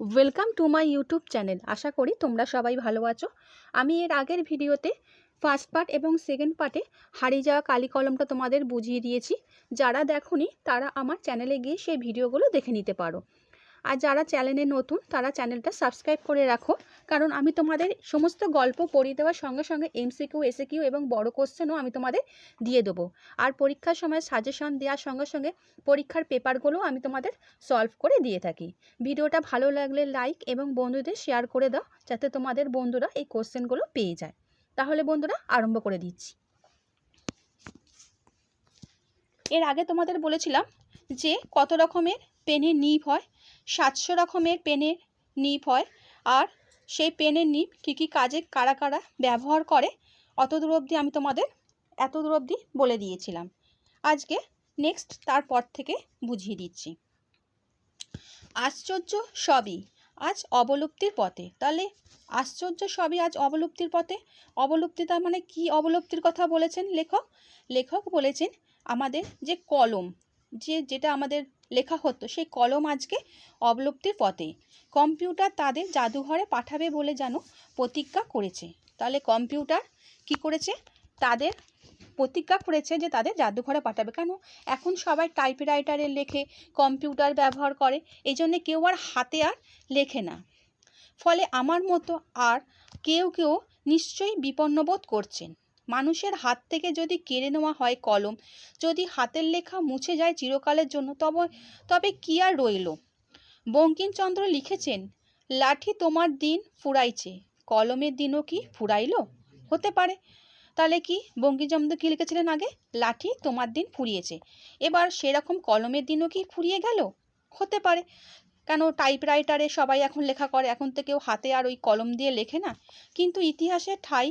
Welcome to my YouTube channel আশা করি তোমরা সবাই ভালো আছো। আমি এর আগের ভিডিওতে ফার্স্ট পার্ট এবং সেকেন্ড পার্টে হারিয়ে যাওয়া কালি কলমটা তোমাদের বুঝিয়ে দিয়েছি। যারা দেখনি, তারা আমার চ্যানেলে গিয়ে সেই ভিডিওগুলো দেখে নিতে পারো। আর যারা চ্যানেলে নতুন, তারা চ্যানেলটা সাবস্ক্রাইব করে রাখো। কারণ আমি তোমাদের সমস্ত গল্প পড়িয়ে দেওয়ার সঙ্গে সঙ্গে এমসিকিউ এসিকিউ এবং বড় কোশ্চেনও আমি তোমাদের দিয়ে দেবো। আর পরীক্ষার সময় সাজেশন দেওয়ার সঙ্গে সঙ্গে পরীক্ষার পেপারগুলো আমি তোমাদের সলভ করে দিয়ে থাকি। ভিডিওটা ভালো লাগলে লাইক এবং বন্ধুদের শেয়ার করে দাও, যাতে তোমাদের বন্ধুরা এই কোশ্চেনগুলো পেয়ে যায়। তাহলে বন্ধুরা, আরম্ভ করে দিচ্ছি। এর আগে তোমাদের বলেছিলাম যে কত রকমের পেনের নিব হয়? সাতশো রকমের পেনের নিপ হয়। আর সেই পেনের নিব কী কী কাজে, কারা কারা ব্যবহার করে? অত দূর অবধি আমি তোমাদের এত দূর অবধি বলে দিয়েছিলাম। আজকে নেক্সট তারপর থেকে বুঝিয়ে দিচ্ছি। আশ্চর্য সবই আজ অবলুপ্তির পথে। তাহলে আশ্চর্য সবই আজ অবলুপ্তির পথে? অবলুপ্তি তার মানে কি অবলুপ্তির কথা বলেছেন লেখক? লেখক বলেছেন আমাদের যে কলম, যে, যেটা আমাদের লেখা হতো। সেই কলম আজকে অবলুপ্তির পথে কম্পিউটার তাদের জাদুঘরে পাঠাবে বলে যেন প্রতিজ্ঞা করেছে। তাহলে কম্পিউটার কি করেছে? তাদের প্রতিজ্ঞা করেছে যে তাদের জাদুঘরে পাঠাবে। কেন? এখন সবাই টাইপরাইটারে লেখে, কম্পিউটার ব্যবহার করে। এই জন্যে কেউ আর হাতে আর লেখে না। ফলে আমার মতো আর কেউ কেউ নিশ্চয়ই বিপন্নবোধ করছেন। মানুষের হাত থেকে যদি কেড়ে নেওয়া হয় কলম, যদি হাতের লেখা মুছে যায় চিরকালের জন্য, তবে তবে কি আর রইল? বঙ্কিমচন্দ্র লিখেছেন, লাঠি তোমার দিন ফুরাইছে, কলমের দিনও কি ফুরাইল? হতে পারে। তাহলে কি বঙ্কিমচন্দ্র কী লিখেছিলেন আগে? লাঠি তোমার দিন ফুরিয়েছে, এবার সেরকম কলমের দিনও কি ফুরিয়ে গেল? হতে পারে। কেন টাইপরাইটারে সবাই এখন লেখা করে, এখন তো কেউ হাতে আর ওই কলম দিয়ে লেখে না। কিন্তু ইতিহাসের ঠাই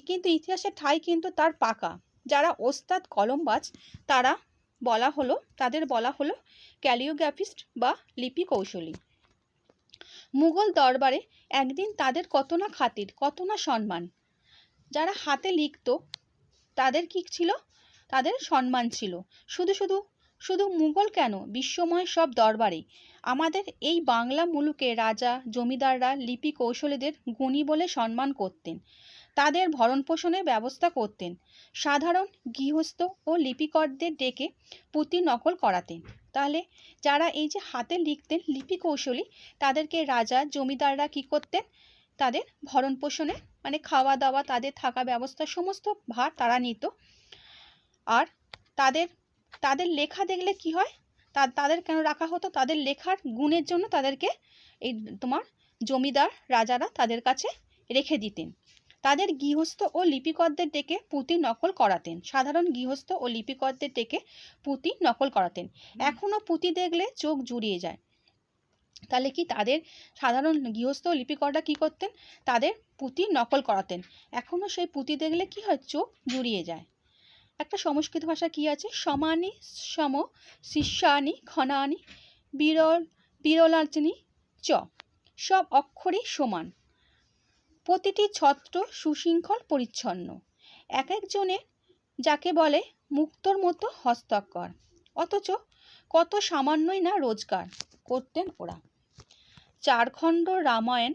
কিন্তু ইতিহাসের ঠাই কিন্তু তার পাকা। যারা ওস্তাদ কলমবাজ, তারা বলা হলো, তাদের বলা হলো ক্যালিওগ্রাফিস্ট বা লিপি কৌশলী মুঘল দরবারে একদিন তাদের কত না খাতির, কত না সম্মান। যারা হাতে লিখতো, তাদের কি ছিল? তাদের সম্মান ছিল। শুধু শুধু শুধু মুঘল কেন? বিশ্বময় সব দরবারে আমাদের এই বাংলা মুলুকে রাজা, জমিদাররা লিপি কৌশলীদের গুণী বলে সম্মান করতেন। তাদের ভরণ পোষণের ব্যবস্থা করতেন। সাধারণ গৃহস্থ ও লিপিকরদের ডেকে পুঁতি নকল করাতেন। তাহলে যারা এই যে হাতে লিখতেন লিপি কৌশলী, তাদেরকে রাজা, জমিদাররা কি করতেন? তাদের ভরণ পোষণে মানে খাওয়া দাওয়া তাদের থাকা ব্যবস্থা, সমস্ত ভার তারা নিত। আর তাদের তাদের লেখা দেখলে কি হয়? তা, তাদের কেন রাখা হতো? তাদের লেখার গুণের জন্য তাদেরকে এই তোমার জমিদার রাজারা তাদের কাছে রেখে দিতেন। তাদের গৃহস্থ ও লিপিকরদের ডেকে পুঁতি নকল করাতেন। সাধারণ গৃহস্থ ও লিপিকরদের ডেকে পুঁতি নকল করাতেন। এখনও পুঁতি দেখলে চোখ জুড়িয়ে যায়। তাহলে কি তাদের সাধারণ গৃহস্থ ও লিপিকররা কী করতেন? তাদের পুঁতি নকল করাতেন। এখনও সেই পুঁতি দেখলে কি হয়? চোখ জুড়িয়ে যায়। একটা সংস্কৃত ভাষা কি আছে? সমানি সম শিষ্যানি ঘনানি বিরল বিরলাচনি চ। সব অক্ষরই সমান। প্রতিটি ছত্র সুশৃঙ্খল পরিচ্ছন্ন। এক একজনের, যাকে বলে মুক্তর মতো হস্তাক্ষর। অথচ কত সামান্যই না রোজগার করতেন ওরা। চারখণ্ড রামায়ণ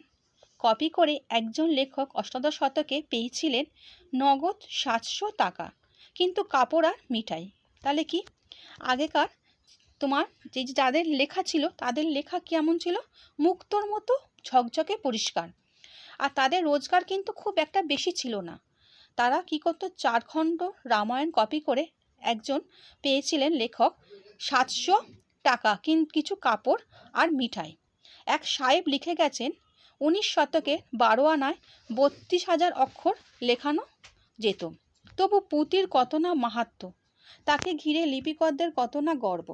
কপি করে একজন লেখক অষ্টাদশ শতকে পেয়েছিলেন নগদ সাতশো টাকা। কিন্তু কাপড় আর মিঠাই। তাহলে কি? আগেকার তোমার যে যাদের লেখা ছিল, তাদের লেখা কেমন ছিল? মুক্তোর মতো ঝকঝকে পরিষ্কার। আর তাদের রোজগার কিন্তু খুব একটা বেশি ছিল না। তারা কি করতো? চারখণ্ড রামায়ণ কপি করে একজন পেয়েছিলেন লেখক সাতশো টাকা কিন কিছু কাপড় আর মিঠাই। এক সাহেব লিখে গেছেন, উনিশ শতকে বারো আনায় বত্রিশ হাজার অক্ষর লেখানো যেত। তবু পুঁতির কত না মাহাত্ম্য তাকে ঘিরে লিপিকরদের কত না গর্ব?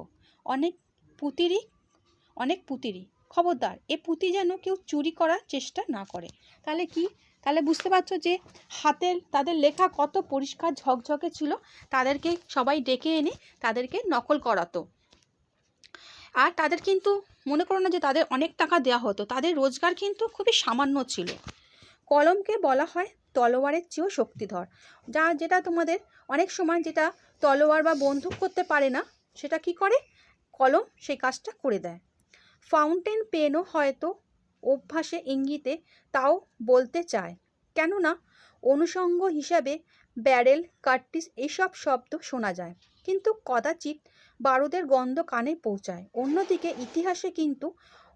অনেক পুঁতিরই অনেক পুঁতিরই। খবরদার, এ পুঁতি যেন কেউ চুরি করার চেষ্টা না করে। তাহলে কি? তাহলে বুঝতে পারছ যে হাতের, তাদের লেখা কত পরিষ্কার ঝকঝকে ছিল, তাদেরকে সবাই ডেকে এনে তাদেরকে নকল করাতো। আর তাদের কিন্তু, মনে করো না যে তাদের অনেক টাকা দেওয়া হতো, তাদের রোজগার কিন্তু খুবই সামান্য ছিল। কলমকে বলা হয় তলোয়ারের চেয়েও শক্তিধর, যা যেটা তোমাদের অনেক সময় যেটা তলোয়ার বা বন্দুক করতে পারে না, সেটা কি করে? কলম সেই কাজটা করে দেয়। ফাউন্টেন পেনও হয়তো অভ্যাসে ইঙ্গিতে তাও বলতে চায়। কেননা, অনুষঙ্গ হিসাবে ব্যারেল, কার্টিস এইসব শব্দ শোনা যায়, কিন্তু কদাচিৎ বারুদের গন্ধ কানে পৌঁছায়। অন্যদিকে ইতিহাসে কিন্তু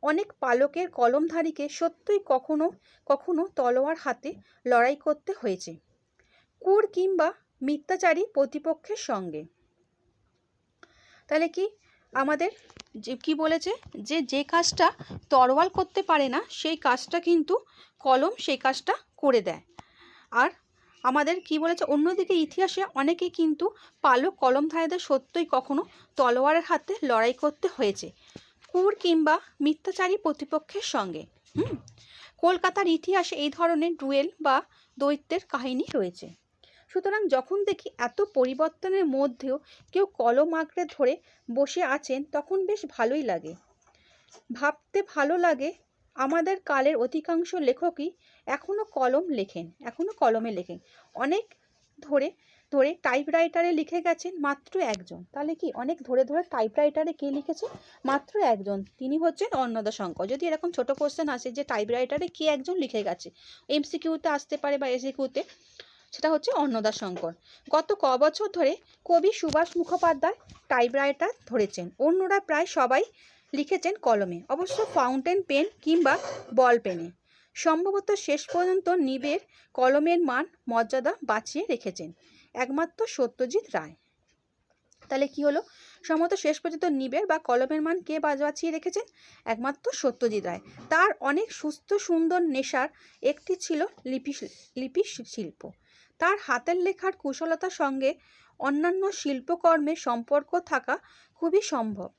অনেক পালকের কলমধারীকে সত্যই কখনো কখনো তলোয়ার হাতে লড়াই করতে হয়েছে, কুর কিংবা মিথ্যাচারী প্রতিপক্ষের সঙ্গে। তাহলে কি আমাদের যে, কী বলেছে? যে যে কাজটা তরোয়াল করতে পারে না, সেই কাজটা কিন্তু কলম সেই কাজটা করে দেয়। আর আমাদের কি বলেছে? অন্যদিকে ইতিহাসে অনেকে কিন্তু পালক কলমধারীদের সত্যই কখনো তলোয়ারের হাতে লড়াই করতে হয়েছে। কুর কিংবা মিথ্যাচারী প্রতিপক্ষের সঙ্গে, হুম? কলকাতার ইতিহাসে এই ধরনের ডুয়েল বা দৈত্যের কাহিনী রয়েছে। সুতরাং যখন দেখি এত পরিবর্তনের মধ্যেও কেউ কলম আঁকড়ে ধরে বসে আছেন, তখন বেশ ভালোই লাগে। ভাবতে ভালো লাগে আমাদের কালের অধিকাংশ লেখকই এখনও কলম লেখেন এখনও কলমে লেখেন। অনেক ধরে ধরে টাইপরাইটারে লিখে গেছেন মাত্র একজন। তাহলে কি অনেক ধরে ধরে টাইপরাইটারে কে লিখেছে? মাত্র একজন। তিনি হচ্ছেন অন্নদা শঙ্কর। যদি এরকম ছোট কোশ্চেন আসে যে টাইপরাইটারে কে একজন লিখে গেছে? এমসিকিউতে আসতে পারে বা এসিকিউতে সেটা হচ্ছে অন্নদা শঙ্কর। গত ক বছর ধরে কবি সুভাষ মুখোপাধ্যায় টাইপরাইটার ধরেছেন। অন্যরা প্রায় সবাই লিখেছেন কলমে। অবশ্য ফাউন্টেন পেন কিংবা বল পেনে সম্ভবত শেষ পর্যন্ত নিবের কলমের মান মর্যাদা বাঁচিয়ে রেখেছেন। একমাত্র সত্যজিৎ রায়। তাহলে কি হলো? সম্ভবত শেষ পর্যন্ত নিবের বা কলমের মান কে বাঁচিয়ে রেখেছেন? একমাত্র সত্যজিৎ রায়। তার অনেক সুস্থ সুন্দর নেশার একটি ছিল লিপি লিপি শিল্প। তার হাতের লেখার কুশলতার সঙ্গে অন্যান্য শিল্পকর্মের সম্পর্ক থাকা খুবই সম্ভব।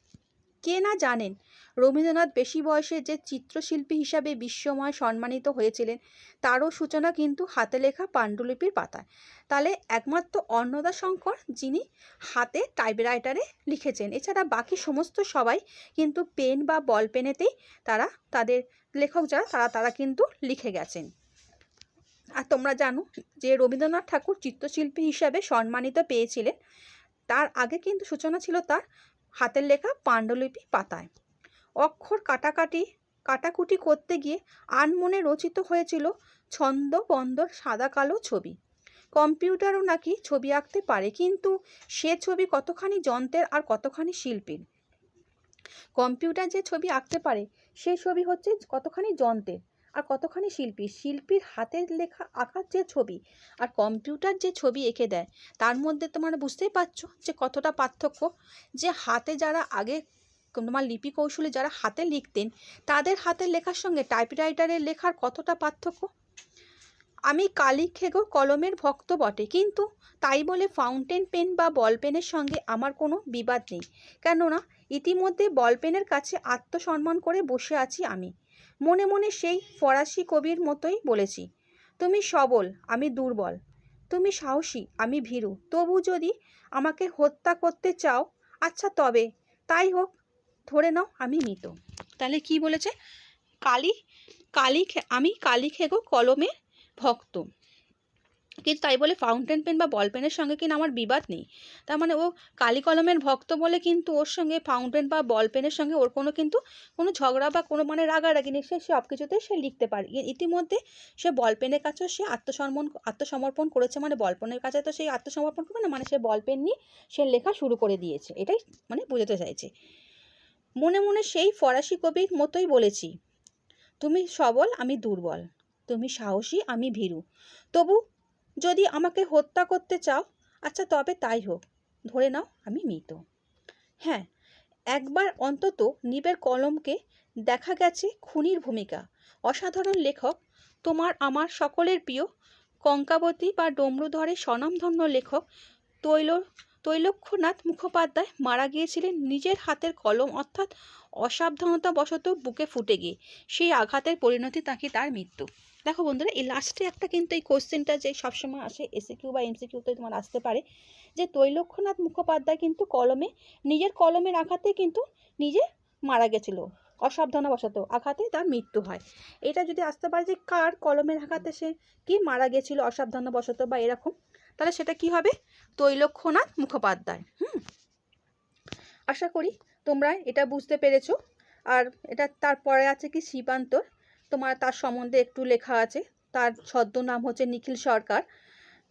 কে না জানেন, রবীন্দ্রনাথ বেশি বয়সে যে চিত্রশিল্পী হিসাবে বিশ্বময় সম্মানিত হয়েছিলেন, তারও সূচনা কিন্তু হাতে লেখা পাণ্ডুলিপির পাতায়। তাহলে একমাত্র অন্নদা শঙ্কর যিনি হাতে টাইপরাইটারে লিখেছেন, এছাড়া বাকি সমস্ত সবাই কিন্তু পেন বা বল পেনেতেই তারা, তাদের লেখক যারা, তারা তারা কিন্তু লিখে গেছেন। আর তোমরা জানো যে রবীন্দ্রনাথ ঠাকুর চিত্রশিল্পী হিসাবে সম্মানিত পেয়েছিলেন। তার আগে কিন্তু সূচনা ছিল তার হাতের লেখা পাণ্ডুলিপি পাতায়। অক্ষর কাটাকাটি, কাটাকুটি করতে গিয়ে আনমনে রচিত হয়েছিল ছন্দ বন্দর সাদা কালো ছবি। কম্পিউটারও নাকি ছবি আঁকতে পারে, কিন্তু সে ছবি কতখানি যন্ত্রের আর কতখানি শিল্পীর? কম্পিউটার যে ছবি আঁকতে পারে সেই ছবি হচ্ছে কতখানি যন্ত্রের? আর কতখানি শিল্পী? শিল্পীর হাতের লেখা আঁকার যে ছবি আর কম্পিউটার যে ছবি এঁকে দেয়, তার মধ্যে তোমরা বুঝতেই পারছ যে কতটা পার্থক্য। যে হাতে যারা আগে তোমার লিপি কৌশলে যারা হাতে লিখতেন, তাদের হাতের লেখার সঙ্গে টাইপরাইটারের লেখার কতটা পার্থক্য? আমি কালি খেগো কলমের ভক্ত বটে, কিন্তু তাই বলে ফাউন্টেন পেন বা বল পেনের সঙ্গে আমার কোনো বিবাদ নেই। কেননা, ইতিমধ্যে বল পেনের কাছে আত্মসম্মান করে বসে আছি আমি। মনে মনে সেই ফরাসি কবির মতোই বলেছি, তুমি সবল, আমি দুর্বল। তুমি সাহসী, আমি ভীরু। তবু যদি আমাকে হত্যা করতে চাও আচ্ছা তবে, তাই হোক, ধরে নাও আমি মৃত। তাহলে কি বলেছে? কালী কালী আমি কালী খেগো কলমে ভক্ত। কিন্তু তাই বলে ফাউন্টেন পেন বা বল পেনের সঙ্গে কিনা আমার বিবাদ নেই। তার মানে ও কালি কলমের ভক্ত বলে কিন্তু ওর সঙ্গে ফাউন্টেন বা বল পেনের সঙ্গে ওর কোনো কিন্তু কোনো ঝগড়া বা কোনো মানে রাগারাগি নেই। সে সব কিছুতে সে লিখতে পারে। ইতিমধ্যে সে বল পেনের কাছেও সে আত্মসম্মান, আত্মসমর্পণ করেছে। মানে বল পেনের কাছে তো সেই আত্মসমর্পণ করবে না মানে সে বল পেন নিয়ে সে লেখা শুরু করে দিয়েছে। এটাই মানে বোঝাতে চাইছে। মনে মনে সেই ফরাসি কবির মতোই বলেছি, তুমি সবল, আমি দুর্বল। তুমি সাহসী, আমি ভীরু। তবু যদি আমাকে হত্যা করতে চাও আচ্ছা তবে তাই হোক। ধরে নাও আমি মৃত। হ্যাঁ একবার অন্তত নিবের কলমকে দেখা গেছে খুনির ভূমিকা। অসাধারণ লেখক, তোমার আমার সকলের প্রিয় কঙ্কাবতী বা ডমরুধরের স্বনামধন্য লেখক তৈল তৈলক্ষ্যনাথ মুখোপাধ্যায় মারা গিয়েছিলেন নিজের হাতের কলম অর্থাৎ অসাবধানতাবশত বুকে ফুটে গিয়ে। সেই আঘাতের পরিণতি তাকে তার মৃত্যু। দেখো বন্ধুরা, এই লাস্টে একটা কিন্তু এই কোশ্চেনটা যে সবসময় আসে এসে কিউ বা এমসি কিউতে তোমার আসতে পারে, যে তৈলক্ষ্যনাথ মুখোপাধ্যায় কিন্তু কলমে, নিজের কলমের আঘাতে কিন্তু নিজে মারা গেছিল, অসাবধানবশত আঘাতে তার মৃত্যু হয়। এটা যদি আসতে পারে যে কার কলমের আঘাতে সে কি মারা গেছিল অসাবধানবশত বা এরকম, তাহলে সেটা কি হবে? তৈলক্ষ্যনাথ মুখোপাধ্যায়, হুম? আশা করি তোমরা এটা বুঝতে পেরেছ। আর এটা তারপরে আছে কি শিবান্তর তোমার তার সম্বন্ধে একটু লেখা আছে। তার ছদ্মনাম হচ্ছে নিখিল সরকার।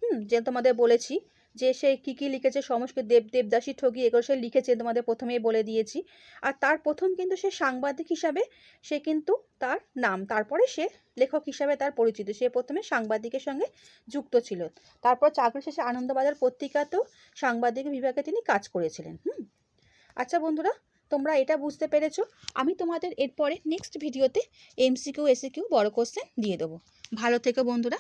হুম, যে তোমাদের বলেছি যে সে কী কী লিখেছে, সমস্ত দেব দেবদাসী ঠগি এগুলো সে লিখেছে, তোমাদের প্রথমেই বলে দিয়েছি। আর তার প্রথম কিন্তু সে সাংবাদিক হিসাবে সে কিন্তু তার নাম, তারপরে সে লেখক হিসাবে তার পরিচিত। সে প্রথমে সাংবাদিকের সঙ্গে যুক্ত ছিল। তারপর চাকরি শেষে আনন্দবাজার পত্রিকাতেও সাংবাদিক বিভাগে তিনি কাজ করেছিলেন। হুম আচ্ছা বন্ধুরা তোমরা এটা বুঝতে পেরেছ? আমি তোমাদের এরপরে নেক্সট ভিডিওতে এমসিকিউ এসিকিউ বড় কোশ্চেন দিয়ে দেবো। ভালো থেকো বন্ধুরা।